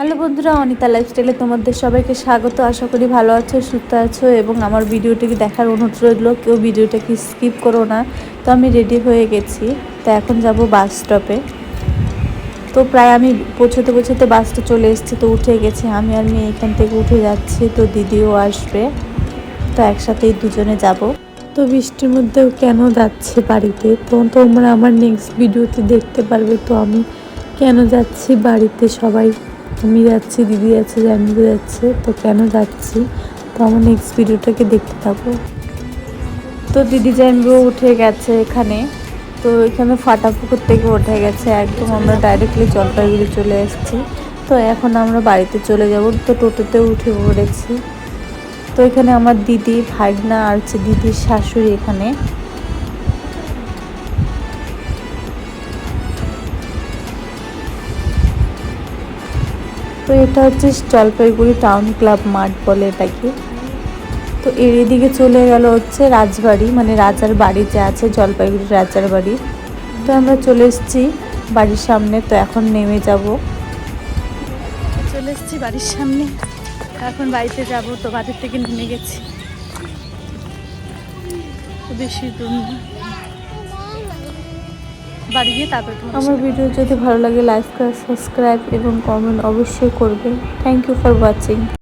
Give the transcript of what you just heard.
Hello বন্ধুরা, অনিতা লাইফস্টাইলে তোমাদের সবাইকে স্বাগত। আশা করি ভালো আছো, সুস্থ আছো এবং আমার ভিডিওটিকে দেখার অনুরোধ রইল, কেউ ভিডিওটাকে স্কিপ করো না। তো আমি রেডি হয়ে গেছি। তো এখন যাব বাস স্টপে তো প্রায় আমি পৌঁছতে পৌঁছতে বাসটা চলে এসেছি, তো উঠে গেছি। আমি আর মেয়ে এখান থেকে উঠে যাচ্ছি, তো দিদিও আসবে। তো একসাথেই দুজনে যাব। তো বৃষ্টির মধ্যেও কেন যাচ্ছে বাড়িতে? তো তোমরা আমার নেক্সট ভিডিওতে দেখতে পারবে, তো আমি কেন যাচ্ছি বাড়িতে সবাই? আমি যাচ্ছি, দিদি যাচ্ছে জানবি যাচ্ছে, তো কেন যাচ্ছি? তো আমার নেক্সট ভিডিওটাকে দেখতে থাকো। তো দিদি জানবিও উঠে গেছে এখানে। তো এখানে ফাটা পুকুর থেকে উঠে গেছে, একদম আমরা ডাইরেক্টলি জলপাইগুড়ি চলে এসেছি। তো এখন আমরা বাড়িতে চলে যাব, তো টোটোতে উঠে পড়েছি। তো এখানে আমার দিদি, ভাগনা আর হচ্ছে দিদির শাশুড়ি এখানে। তো এটা হচ্ছে জলপাইগুড়ি টাউন ক্লাব মাঠ বলে এটাকে। তো এর এদিকে চলে গেল হচ্ছে রাজবাড়ি মানে রাজার বাড়ি যে আছে, জলপাইগুড়ি রাজার বাড়ি। তো আমরা চলে এসেছি বাড়ির সামনে, তো এখন নেমে যাব। চলে এসেছি বাড়ির সামনে, এখন বাড়িতে যাব, তো বাড়ির থেকে নেমে গেছি। বেশি দূর বাড়ি গিয়ে তারপর আমার ভিডিও যদি ভালো লাগে লাইক সাবস্ক্রাইব এবং কমেন্ট অবশ্যই করবেন থ্যাংক ইউ ফর ওয়াচিং